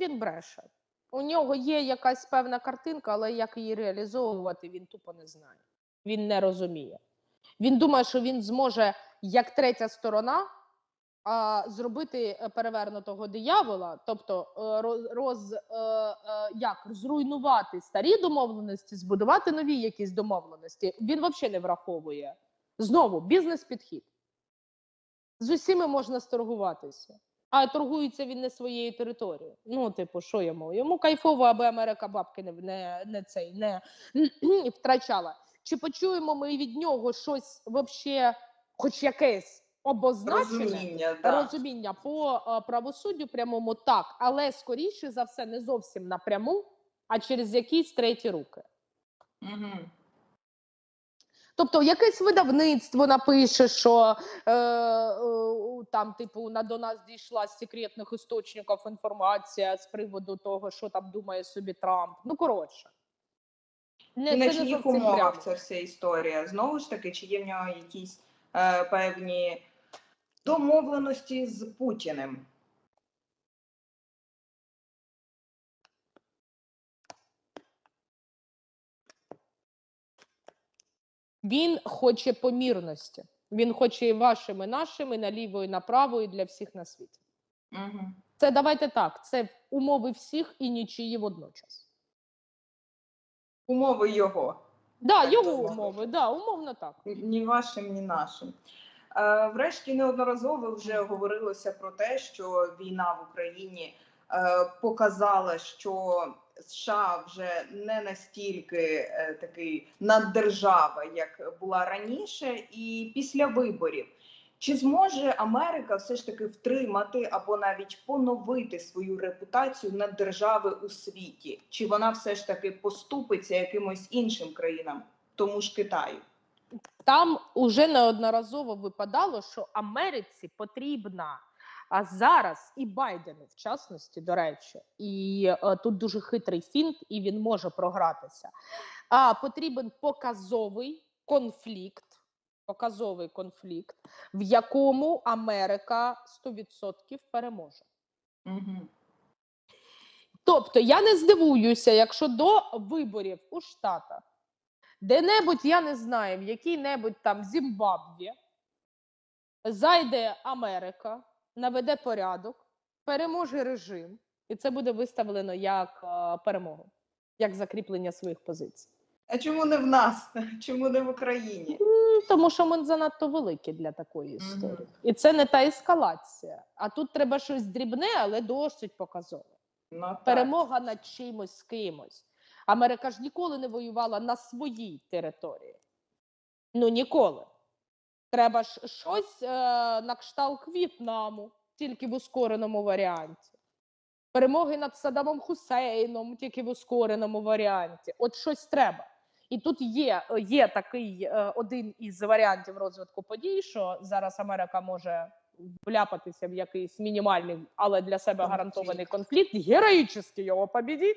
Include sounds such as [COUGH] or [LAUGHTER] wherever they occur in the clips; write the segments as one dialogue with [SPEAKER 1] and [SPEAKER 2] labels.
[SPEAKER 1] Він бреше. У нього є якась певна картинка, але як її реалізовувати, він тупо не знає. Він не розуміє. Він думає, що він зможе, як третя сторона, а, зробити е, перевернутого диявола, тобто е, роз, е, як зруйнувати старі домовленості, збудувати нові якісь домовленості. Він взагалі не враховує. Знову бізнес-підхід. З усіми можна сторгуватися. А торгується він не своєю територією. Ну, типу, що йому? Йому кайфово, аби Америка бабки не, не, не цей не [CLEARS THROAT] втрачала. Чи почуємо ми від нього щось вообще, хоч якесь обозначене
[SPEAKER 2] Розуміння, да.
[SPEAKER 1] розуміння по е, правосуддю прямому так, але скоріше за все не зовсім напряму, а через якісь треті руки.
[SPEAKER 2] Угу.
[SPEAKER 1] Тобто якесь видавництво напише, що е, е, там, типу, на до нас дійшла з секретних істочників інформація з приводу того, що там думає собі Трамп. Ну коротше. Не,
[SPEAKER 2] на чиїх умовах ця вся історія? Знову ж таки, чи є в нього якісь е, певні домовленості з Путіним?
[SPEAKER 1] Він хоче помірності. Він хоче і вашим, і нашим, і наліво, і направо, і для всіх на світі.
[SPEAKER 2] Угу.
[SPEAKER 1] Це давайте так. Це умови всіх і нічиї водночас.
[SPEAKER 2] Умови його.
[SPEAKER 1] Да,
[SPEAKER 2] Так
[SPEAKER 1] його умови, да, умовно так.
[SPEAKER 2] Ні вашим, ні нашим. Е, Врешті неодноразово вже говорилося про те, що війна в Україні е, показала, що США вже не настільки е, такий наддержава, як була раніше, і після виборів. Чи зможе Америка все ж таки втримати або навіть поновити свою репутацію наддержави у світі? Чи вона все ж таки поступиться якимось іншим країнам, тому ж Китаю?
[SPEAKER 1] Там уже неодноразово випадало, що Америці потрібна а зараз і Байдену, в частності, до речі, і е, тут дуже хитрий фінт, і він може програтися. А потрібен показовий конфлікт, показовий конфлікт, в якому Америка 100% переможе.
[SPEAKER 2] Угу.
[SPEAKER 1] Тобто я не здивуюся, якщо до виборів у Штатах, де-небудь, я не знаю, в якій-небудь там Зімбабві зайде Америка, наведе порядок, переможе режим, і це буде виставлено як е, перемогу, як закріплення своїх позицій.
[SPEAKER 2] А чому не в нас? [LAUGHS] Чому не в Україні?
[SPEAKER 1] Тому що ми занадто великі для такої історії. І це не та ескалація. А тут треба щось дрібне, але досить показове.
[SPEAKER 2] Ну, так.
[SPEAKER 1] перемога над чимось з кимось. Америка ж ніколи не воювала на своїй території. Ну ніколи. Треба ж щось е, на кшталт В'єтнаму, тільки в ускореному варіанті. Перемоги над Саддамом Хусейном, тільки в ускореному варіанті. От щось треба. І тут є, є такий е, один із варіантів розвитку подій, що зараз Америка може вляпатися в якийсь мінімальний, але для себе гарантований конфлікт, героїчно його побідіть,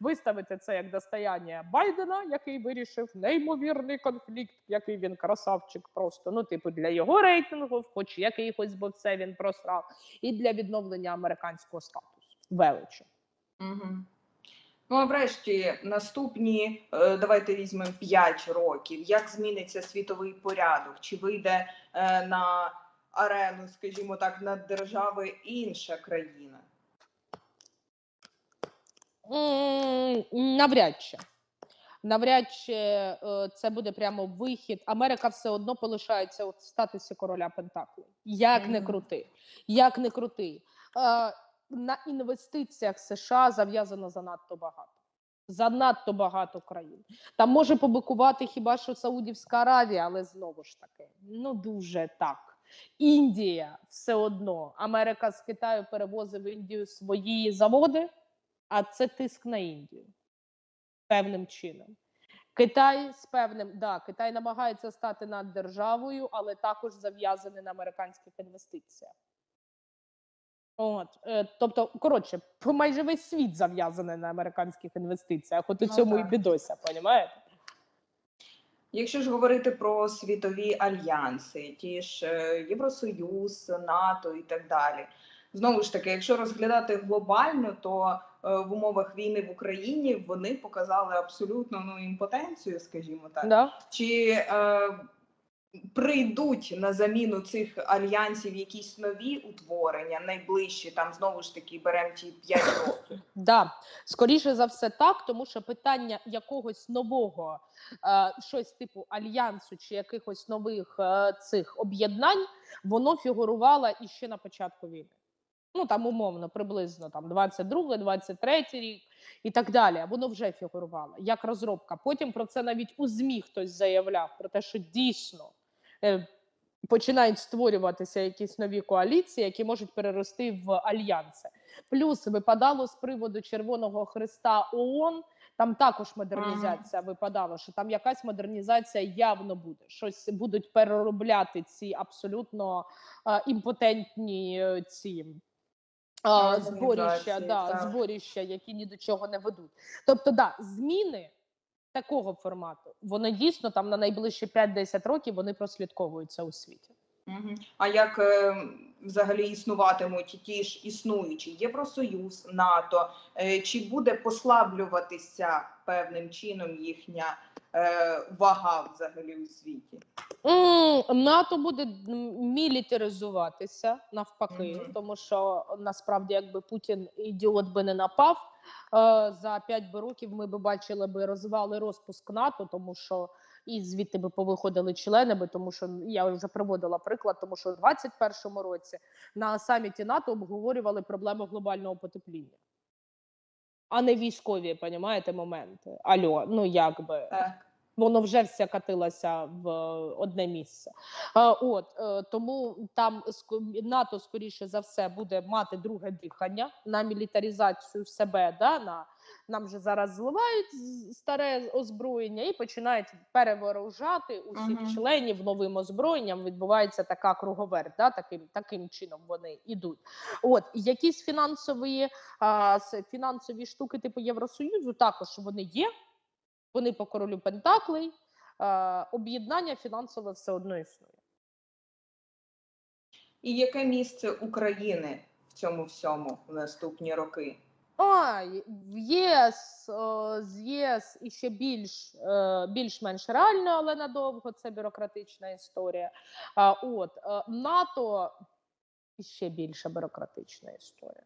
[SPEAKER 1] виставити це як достояння Байдена, який вирішив неймовірний конфлікт, який він красавчик просто. Ну, типу, для його рейтингу, хоч якихось, бо це він просрав, і для відновлення американського статусу величі.
[SPEAKER 2] Угу. Ну, а врешті, наступні, е, давайте візьмемо 5 років. Як зміниться світовий порядок? Чи вийде е, на арену, скажімо так, над держави інша країна?
[SPEAKER 1] Навряд чи. Навряд чи е, це буде прямо вихід. Америка все одно полишається в статусі короля Пентаклів. Як не крути. Як не крути. Е, на інвестиціях США зав'язано занадто багато. Занадто багато країн. Там може побикувати хіба що Саудівська Аравія, але знову ж таки, ну дуже так. Індія все одно. Америка з Китаю перевозить в Індію свої заводи, а це тиск на Індію певним чином. Китай з певним, да, Китай намагається стати над державою, але також зав'язаний на американських інвестиціях. От, е, тобто, коротше, майже весь світ зав'язаний на американських інвестиціях. От у
[SPEAKER 2] Ну,
[SPEAKER 1] цьому і
[SPEAKER 2] так.
[SPEAKER 1] бідося, понімаєте?
[SPEAKER 2] Якщо ж говорити про світові альянси, ті ж е, Євросоюз, НАТО і так далі, знову ж таки, якщо розглядати глобально, то в умовах війни в Україні вони показали абсолютно ну імпотенцію, скажімо так.
[SPEAKER 1] Да?
[SPEAKER 2] Чи е, прийдуть на заміну цих альянсів якісь нові утворення, найближчі, там знову ж таки беремо ті 5 [LAUGHS] років?
[SPEAKER 1] Да, скоріше за все так, тому що питання якогось нового, е, щось типу альянсу чи якихось нових е, цих об'єднань, воно фігурувало іще на початку війни. Ну там умовно, приблизно там 22, 23 рік і так далі. Воно вже фігурувало як розробка. Потім про це навіть у ЗМІ хтось заявляв про те, що дійсно. е, Починають створюватися якісь нові коаліції, які можуть перерости в альянси. Плюс випадало з приводу Червоного Христа ООН. Там також модернізація випадала, що там якась модернізація явно буде. Щось будуть переробляти ці абсолютно е, імпотентні е, ці. Е,
[SPEAKER 2] Організації,
[SPEAKER 1] зборіща, да,
[SPEAKER 2] так.
[SPEAKER 1] зборіща, які ні до чого не ведуть. Тобто, да, зміни такого формату, вони дійсно там на найближчі 5-10 років вони прослідковуються у світі.
[SPEAKER 2] Угу. А як е, взагалі існуватимуть ті ж існуючі Євросоюз, НАТО? Е, чи буде послаблюватися певним чином їхня е, вага взагалі у світі?
[SPEAKER 1] НАТО буде мілітаризуватися навпаки,
[SPEAKER 2] Мгм.
[SPEAKER 1] тому що насправді, якби Путін ідіот би не напав за 5 би років, ми би бачили би розвали розпуск НАТО, тому що і звідти би повиходили члени, би тому що я вже приводила приклад, тому що у 21-му році на саміті НАТО обговорювали проблему глобального потепління. А не військові, понімаєте, моменти. Альо, ну якби
[SPEAKER 2] Так.
[SPEAKER 1] Воно вже все катилося в одне місце. Е, От е, тому там НАТО, скоріше за все, буде мати друге дихання на мілітаризацію себе. Да, на нам вже зараз зливають старе озброєння і починають перевооружати усіх
[SPEAKER 2] Мгм.
[SPEAKER 1] членів новим озброєнням. Відбувається така круговерть, да, таким, таким чином вони йдуть. От якісь фінансові, а, фінансові штуки типу Євросоюзу також вони є. Вони по королю Пентаклей. Е, об'єднання фінансове все одно існує.
[SPEAKER 2] І яке місце України в цьому всьому в наступні роки?
[SPEAKER 1] А, в ЄС з ЄС і ще більш е, більш-менш реально, але надовго це бюрократична історія. А, от е, НАТО і ще більше бюрократична історія.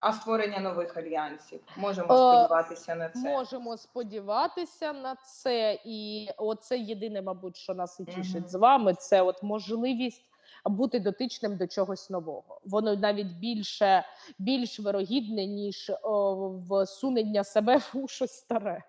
[SPEAKER 2] А створення нових альянсів можемо
[SPEAKER 1] Е,
[SPEAKER 2] сподіватися на це.
[SPEAKER 1] Можемо сподіватися на це, і оце єдине, мабуть, що нас і тішить
[SPEAKER 2] Мгм.
[SPEAKER 1] з вами. Це от можливість бути дотичним до чогось нового. Воно навіть більше більш вирогідне, ніж о, всунення себе у щось старе.